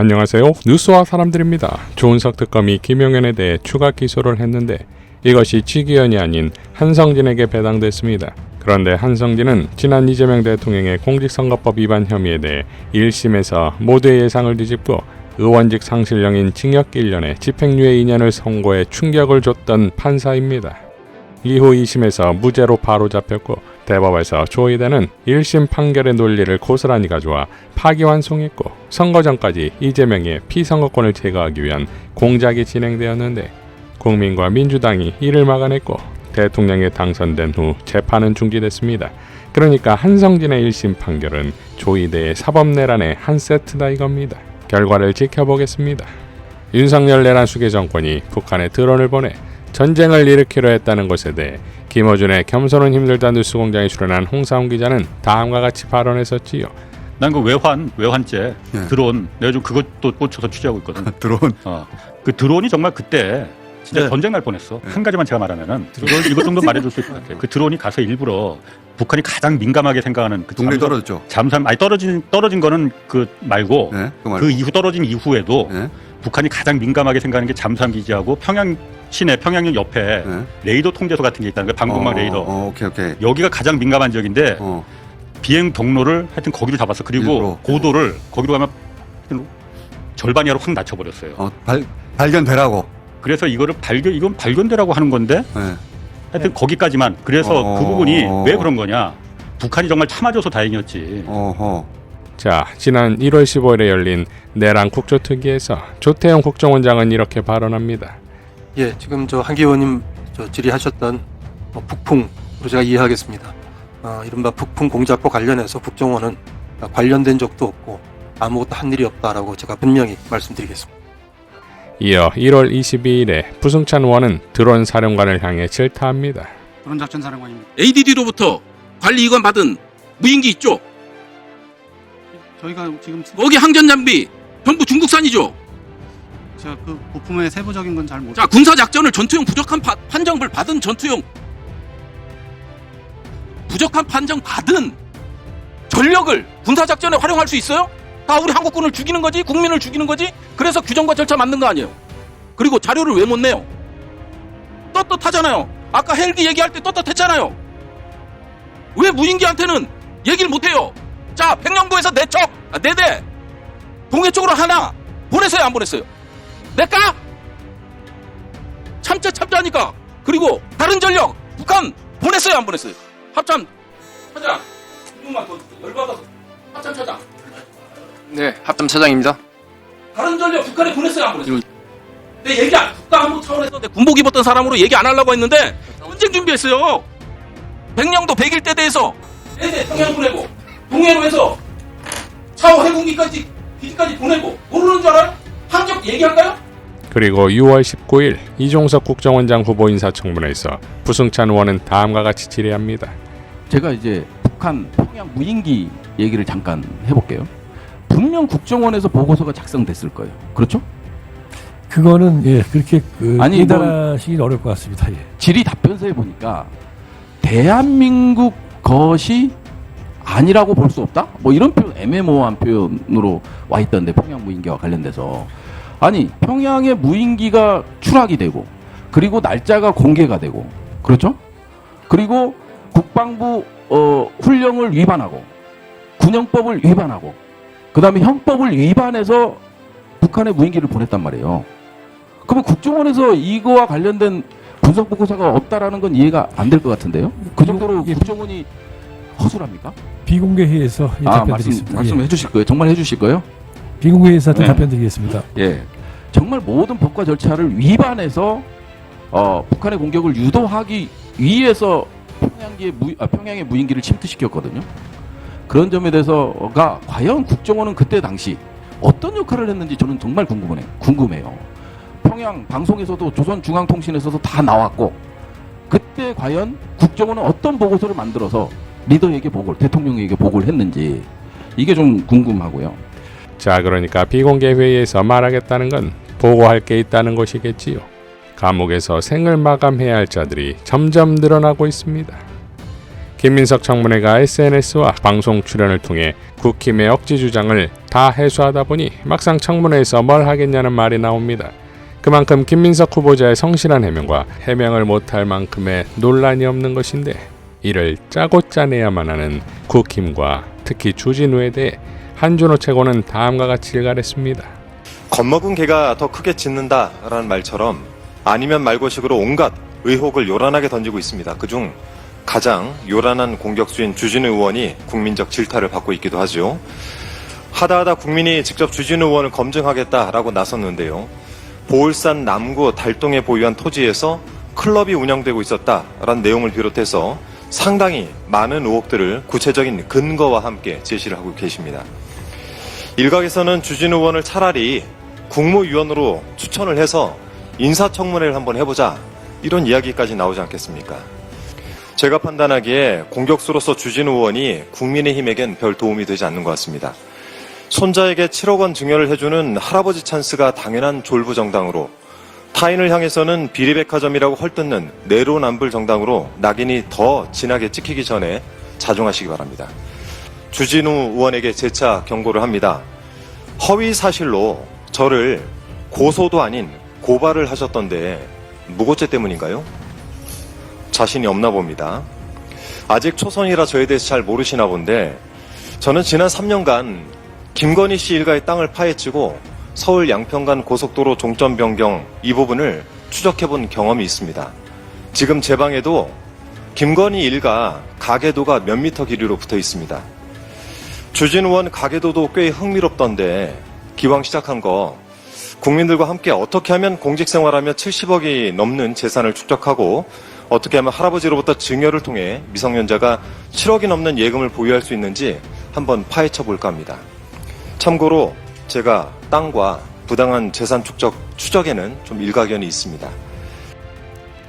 안녕하세요. 뉴스와 사람들입니다. 조은석 특검이 김용현에 대해 추가 기소를 했는데 이것이 지기현이 아닌 한성진에게 배당됐습니다. 그런데 한성진은 지난 이재명 대통령의 공직선거법 위반 혐의에 대해 1심에서 모두의 예상을 뒤집고 의원직 상실령인 징역 1년에 집행유예 2년을 선고해 충격을 줬던 판사입니다. 이후 2심에서 무죄로 바로 잡혔고 대법에서 조의대는 1심 판결의 논리를 고스란히 가져와 파기환송했고 선거 전까지 이재명의 피선거권을 제거하기 위한 공작이 진행되었는데 국민과 민주당이 이를 막아냈고 대통령에 당선된 후 재판은 중지됐습니다. 그러니까 한성진의 1심 판결은 조의대의 사법내란의 한 세트다 이겁니다. 결과를 지켜보겠습니다. 윤석열 내란 수계 정권이 북한에 드론을 보내 전쟁을 일으키려 했다는 것에 대해 김어준의 겸손은 힘들다 뉴스 공장에 출연한 홍사훈 기자는 다음과 같이 발언했었지요. 난 그 외환 외환죄 예. 드론 내가 좀 그것도 꽂혀서 취재하고 있거든. 드론. 어. 그 드론이 정말 그때 진짜 네. 전쟁 날 뻔했어. 한 가지만 제가 말하면은 이걸 이것 정도 말해줄 수 있을 것 같아. 그 드론이 가서 일부러 북한이 가장 민감하게 생각하는 그 동네 잠수- 떨어졌죠. 잠수함 아니 떨어진 떨어진 거는 그 말고 네, 그 말. 그 이후 떨어진 이후에도 네, 북한이 가장 민감하게 생각하는 게 잠수함 기지하고 평양 시내 평양역 옆에 네. 레이더 통제소 같은 게 있다는 거야. 방공망 어, 레이더. 어, 오케이, 오케이. 여기가 가장 민감한 지역인데 어, 비행 경로를 하여튼 거기를 잡았어. 그리고 일부러. 고도를 거기로 가면 하여튼 절반 이하로 확 낮춰버렸어요. 어, 발, 발견되라고. 그래서 이거를 발견 이건 발견되라고 하는 건데 네. 하여튼 거기까지만. 그래서 어. 그 부분이 왜 그런 거냐? 북한이 정말 참아줘서 다행이었지. 어허. 자, 지난 1월 15일에 열린 내란 국조특위에서 조태영 국정원장은 이렇게 발언합니다. 예, 지금 저 한기 의원님 저 질의하셨던 어, 북풍으로 제가 이해하겠습니다. 어, 이른바 북풍 공작과 관련해서 국정원은 관련된 적도 없고 아무것도 한 일이 없다라고 제가 분명히 말씀드리겠습니다. 이어 1월 22일에 부승찬 의원은 드론 사령관을 향해 질타합니다. 드론 작전 사령관입니다. ADD로부터 관리 이관 받은 무인기 있죠? 저희가 지금 거기 항전 장비 전부 중국산이죠? 제가 그 부품의 세부적인 건 잘 모르. 자, 군사 작전을 전투용 부족한 파- 판정을 받은 전투용 부족한 판정 받은 전력을 군사 작전에 활용할 수 있어요? 다 우리 한국군을 죽이는 거지, 국민을 죽이는 거지. 그래서 규정과 절차 만든 거 아니에요? 그리고 자료를 왜 못 내요? 떳떳하잖아요. 아까 헬기 얘기할 때 떳떳했잖아요. 왜 무인기한테는 얘기를 못 해요? 자, 백령도에서 네 척, 아, 네 대, 동해 쪽으로 하나 보냈어요, 안 보냈어요? 내까? 참자 참자니까. 그리고 다른 전력 북한 보냈어요, 안 보냈어요? 합참 차장, 조금만 더 열받아서 합참 차장. 네, 합담 차장입니다. 다른 전력 북한에 보냈어요, 안 보냈어요? 내 얘기 안, 국가안보 차원에서 내 군복 입었던 사람으로 얘기 안 하려고 했는데 전쟁 준비했어요. 백령도 백일대 대에서 애대 평양 보내고 동해로 해서 차오 해군기까지 기지까지 보내고 모르는 줄 알아요? 항적 얘기할까요? 그리고 6월 19일 이종석 국정원장 후보 인사청문회에서 부승찬 의원은 다음과 같이 질의합니다. 제가 이제 북한 평양 무인기 얘기를 잠깐 해볼게요. 분명 국정원에서 보고서가 작성됐을 거예요. 그렇죠? 그거는 예 그렇게 그 아니, 예단하시기 어려울 것 같습니다. 예. 질의 답변서에 보니까 대한민국 것이 아니라고 볼 수 없다? 뭐 이런 표현, 애매모호한 표현으로 와 있던데 평양 무인기와 관련돼서 아니 평양의 무인기가 추락이 되고 그리고 날짜가 공개가 되고 그렇죠? 그리고 국방부 어, 훈령을 위반하고 군영법을 위반하고 그 다음에 형법을 위반해서 북한에 무인기를 보냈단 말이에요. 그러면 국정원에서 이거와 관련된 분석 보고서가 없다라는 건 이해가 안 될 것 같은데요. 그 정도로 예. 국정원이 허술합니까? 비공개 회의에서 예, 아 말씀 답변드리겠습니다. 말씀해 주실 거예요. 정말 해 주실 거예요? 예. 비공개 회의에서 네. 답변 드리겠습니다. 예. 정말 모든 법과 절차를 위반해서 어, 북한의 공격을 유도하기 위해서 평양기의 무, 아, 평양의 무인기를 침투시켰거든요. 그런 점에 대해서가 과연 국정원은 그때 당시 어떤 역할을 했는지 저는 정말 궁금해 궁금해요. 평양 방송에서도 조선중앙통신에서도 다 나왔고 그때 과연 국정원은 어떤 보고서를 만들어서 리더에게 보고를 대통령에게 보고를 했는지 이게 좀 궁금하고요. 자, 그러니까 비공개 회의에서 말하겠다는 건 보고할 게 있다는 것이겠지요. 감옥에서 생을 마감해야 할 자들이 점점 늘어나고 있습니다. 김민석 청문회가 SNS와 방송 출연을 통해 국힘의 억지 주장을 다 해소하다 보니 막상 청문회에서 뭘 하겠냐는 말이 나옵니다. 그만큼 김민석 후보자의 성실한 해명과 해명을 못할 만큼의 논란이 없는 것인데 이를 짜고 짜내야만 하는 국힘과 특히 주진우에 대해 한준호 최고는 다음과 같이 일갈했습니다. 겁먹은 개가 더 크게 짖는다라는 말처럼 아니면 말고식으로 온갖 의혹을 요란하게 던지고 있습니다. 그중 가장 요란한 공격수인 주진우 의원이 국민적 질타를 받고 있기도 하죠. 하다하다 국민이 직접 주진우 의원을 검증하겠다라고 나섰는데요. 보울산 남구 달동에 보유한 토지에서 클럽이 운영되고 있었다라는 내용을 비롯해서 상당히 많은 의혹들을 구체적인 근거와 함께 제시를 하고 계십니다. 일각에서는 주진우 의원을 차라리 국무위원으로 추천을 해서 인사청문회를 한번 해보자 이런 이야기까지 나오지 않겠습니까? 제가 판단하기에 공격수로서 주진우 의원이 국민의힘에겐 별 도움이 되지 않는 것 같습니다. 손자에게 7억 원 증여를 해주는 할아버지 찬스가 당연한 졸부 정당으로 타인을 향해서는 비리백화점이라고 헐뜯는 내로남불 정당으로 낙인이 더 진하게 찍히기 전에 자중하시기 바랍니다. 주진우 의원에게 재차 경고를 합니다. 허위 사실로 저를 고소도 아닌 고발을 하셨던데 무고죄 때문인가요? 자신이 없나 봅니다. 아직 초선이라 저에 대해서 잘 모르시나 본데 저는 지난 3년간 김건희 씨 일가의 땅을 파헤치고 서울 양평간 고속도로 종점 변경 이 부분을 추적해 본 경험이 있습니다. 지금 제 방에도 김건희 일가 가계도가 몇 미터 길이로 붙어 있습니다. 주진 의원 가계도도 꽤 흥미롭던데 기왕 시작한 거 국민들과 함께 어떻게 하면 공직생활하며 70억이 넘는 재산을 축적하고 어떻게 하면 할아버지로부터 증여를 통해 미성년자가 7억이 넘는 예금을 보유할 수 있는지 한번 파헤쳐 볼까 합니다. 참고로 제가 땅과 부당한 재산 축적 추적에는 좀 일가견이 있습니다.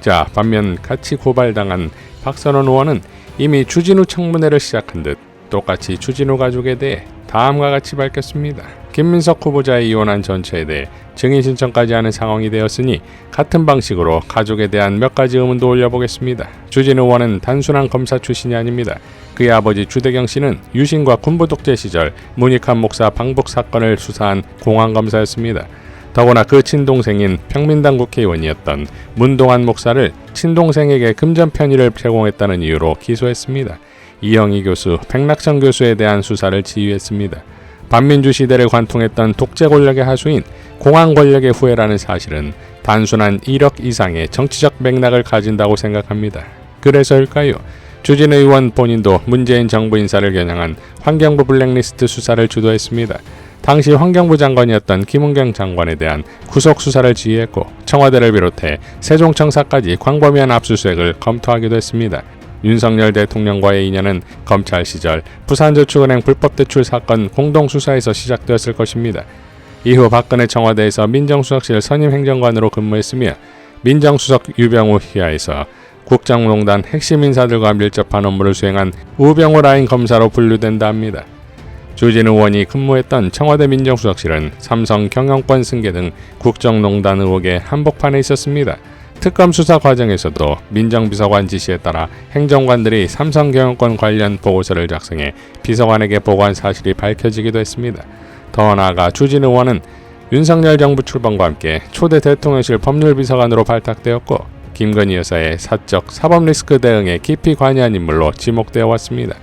자, 반면 같이 고발당한 박선원 의원은 이미 주진우 청문회를 시작한 듯 똑같이 주진우 가족에 대해 다음과 같이 밝혔습니다. 김민석 후보자의 이혼한 전체에 대해 증인 신청까지 하는 상황이 되었으니 같은 방식으로 가족에 대한 몇 가지 의문도 올려보겠습니다. 주진우 의원은 단순한 검사 출신이 아닙니다. 그의 아버지 주대경 씨는 유신과 군부 독재 시절 문익환 목사 방북 사건을 수사한 공안 검사였습니다. 더구나 그 친동생인 평민당 국회의원이었던 문동환 목사를 친동생에게 금전 편의를 제공했다는 이유로 기소했습니다. 이영희 교수, 백낙천 교수에 대한 수사를 지휘했습니다. 반민주 시대를 관통했던 독재 권력의 하수인 공안 권력의 후예라는 사실은 단순한 1억 이상의 정치적 맥락을 가진다고 생각합니다. 그래서일까요? 주진 의원 본인도 문재인 정부 인사를 겨냥한 환경부 블랙리스트 수사를 주도했습니다. 당시 환경부 장관이었던 김은경 장관에 대한 구속 수사를 지휘했고 청와대를 비롯해 세종청사까지 광범위한 압수수색을 검토하기도 했습니다. 윤석열 대통령과의 인연은 검찰 시절 부산저축은행 불법 대출 사건 공동수사에서 시작되었을 것입니다. 이후 박근혜 청와대에서 민정수석실 선임행정관으로 근무했으며 민정수석 유병우 휘하에서 국정농단 핵심 인사들과 밀접한 업무를 수행한 우병우 라인 검사로 분류된다 합니다. 주진우 의원이 근무했던 청와대 민정수석실은 삼성 경영권 승계 등 국정농단 의혹의 한복판에 있었습니다. 특검 수사 과정에서도 민정비서관 지시에 따라 행정관들이 삼성 경영권 관련 보고서를 작성해 비서관에게 보고한 사실이 밝혀지기도 했습니다. 더 나아가 주진 의원은 윤석열 정부 출범과 함께 초대 대통령실 법률비서관으로 발탁되었고 김건희 여사의 사적 사법 리스크 대응에 깊이 관여한 인물로 지목되어 왔습니다.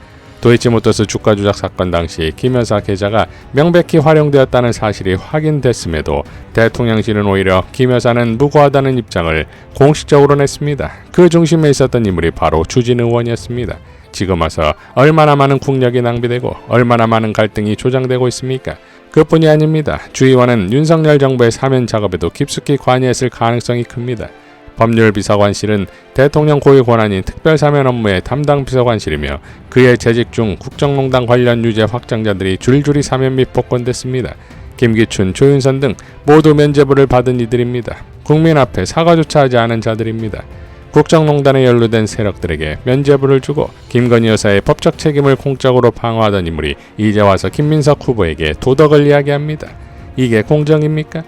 도이치모터스 주가 조작 사건 당시 김 여사 계좌가 명백히 활용되었다는 사실이 확인됐음에도 대통령실은 오히려 김 여사는 무고하다는 입장을 공식적으로 냈습니다. 그 중심에 있었던 인물이 바로 주진 의원이었습니다. 지금 와서 얼마나 많은 국력이 낭비되고 얼마나 많은 갈등이 조장되고 있습니까? 그뿐이 아닙니다. 주 의원은 윤석열 정부의 사면 작업에도 깊숙이 관여했을 가능성이 큽니다. 법률비서관실은 대통령 고유 권한인 특별사면 업무의 담당 비서관실이며 그의 재직 중 국정농단 관련 유죄 확정자들이 줄줄이 사면 및 복권됐습니다. 김기춘, 조윤선 등 모두 면죄부를 받은 이들입니다. 국민 앞에 사과조차 하지 않은 자들입니다. 국정농단에 연루된 세력들에게 면죄부를 주고 김건희 여사의 법적 책임을 공적으로 방어하던 인물이 이제 와서 김민석 후보에게 도덕을 이야기합니다. 이게 공정입니까?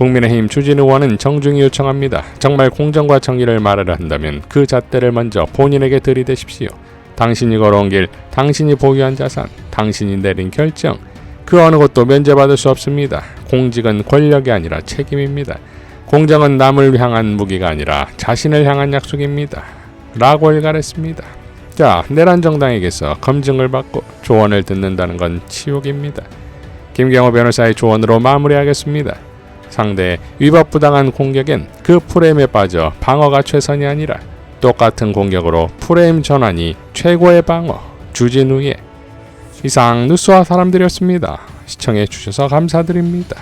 국민의힘 추진 의원은 정중히 요청합니다. 정말 공정과 정의를 말하려 한다면 그 잣대를 먼저 본인에게 들이대십시오. 당신이 걸어온 길, 당신이 보유한 자산, 당신이 내린 결정, 그 어느 것도 면제받을 수 없습니다. 공직은 권력이 아니라 책임입니다. 공정은 남을 향한 무기가 아니라 자신을 향한 약속입니다. 라고 일갈했습니다. 자, 내란 정당에게서 검증을 받고 조언을 듣는다는 건 치욕입니다. 김경호 변호사의 조언으로 마무리하겠습니다. 상대의 위법부당한 공격엔 그 프레임에 빠져 방어가 최선이 아니라 똑같은 공격으로 프레임 전환이 최고의 방어. 주진우의 이상 뉴스와 사람들이었습니다. 시청해 주셔서 감사드립니다.